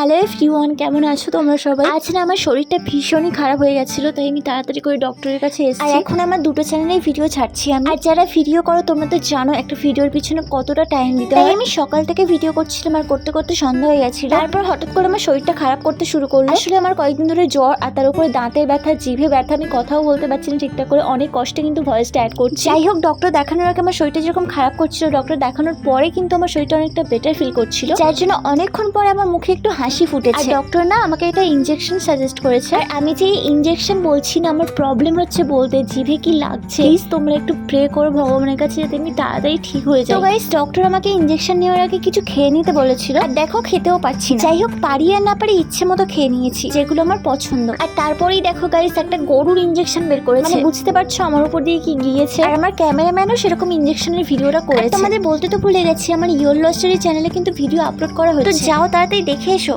Hello everyone কেমন আছো তোমরা সবাই? আজ না আমার শরীরটা ভীষণই খারাপ হয়ে গেছিল তাই আমি তাড়াতাড়ি করে ডক্টরের কাছে এসেছি। আর এখন আমার দুটো চ্যানেলে ভিডিও ছাড়ছি আমি। আর যারা ভিডিও করো তোমরা তো জানো একটা ভিডিওর পিছনে কতটা টাইম দিতে হয়। আমি সকাল থেকে ভিডিও করছিলাম আর করতে করতে সন্ধ্যা হয়ে গেছিল। তারপর হঠাৎ করে আমার শরীরটা খারাপ করতে শুরু করল। আসলে আমার কয়েকদিন ধরে জ্বর আর তার উপরে দাঁতের ব্যথা জিভে ব্যথা আমি কথাও বলতে পারছি না ঠিকঠাক করে অনেক কষ্টে কিন্তু ভয়েসটা অ্যাড করছি। যাই হোক ডক্টর দেখানোর আগে আমার শরীরটা যেরকম খারাপ করছিল ডক্টর দেখানোর পরে কিন্তু আমার শরীরটা অনেকটা বেটার ফিল করছিল। যার জন্য অনেকক্ষণ পরে আমার মুখে একটু হাসি ফুটেছে আর ডক্টর না আমাকে একটা ইনজেকশন সাজেস্ট করেছে। আর আমি যে ইনজেকশন বলছি না আমার প্রবলেম হচ্ছে বলতে জিভে কি লাগছে? প্লিজ তোমরা একটু প্রে করো ভগবানের কাছে যাতে আমি তাড়াতাড়ি ঠিক হয়ে যাই। তো গাইস ডক্টর আমাকে ইনজেকশন নেওয়ার আগে কিছু খেয়ে নিতে বলেছিল। আর দেখো খেতেও পাচ্ছি না। যাই হোক পারি আর না পারি ইচ্ছে মতো খেয়ে নিয়েছি যেগুলো আমার পছন্দ। আর তারপরেই দেখো গাইস একটা গরুর ইনজেকশন বের করেছে। মানে বুঝতে পারছ আমার উপর দিয়ে কি গিয়েছে? আর আমার ক্যামেরাম্যানও সেরকম ইনজেকশনের ভিডিওটা করেছে। তোমাদের বলতে তো ভুলে গেছি আমার ইয়োর লস্টারি চ্যানেলে কিন্তু ভিডিও আপলোড করা হয়েছে তো যাও তাড়াতাড়ি দেখে এসো।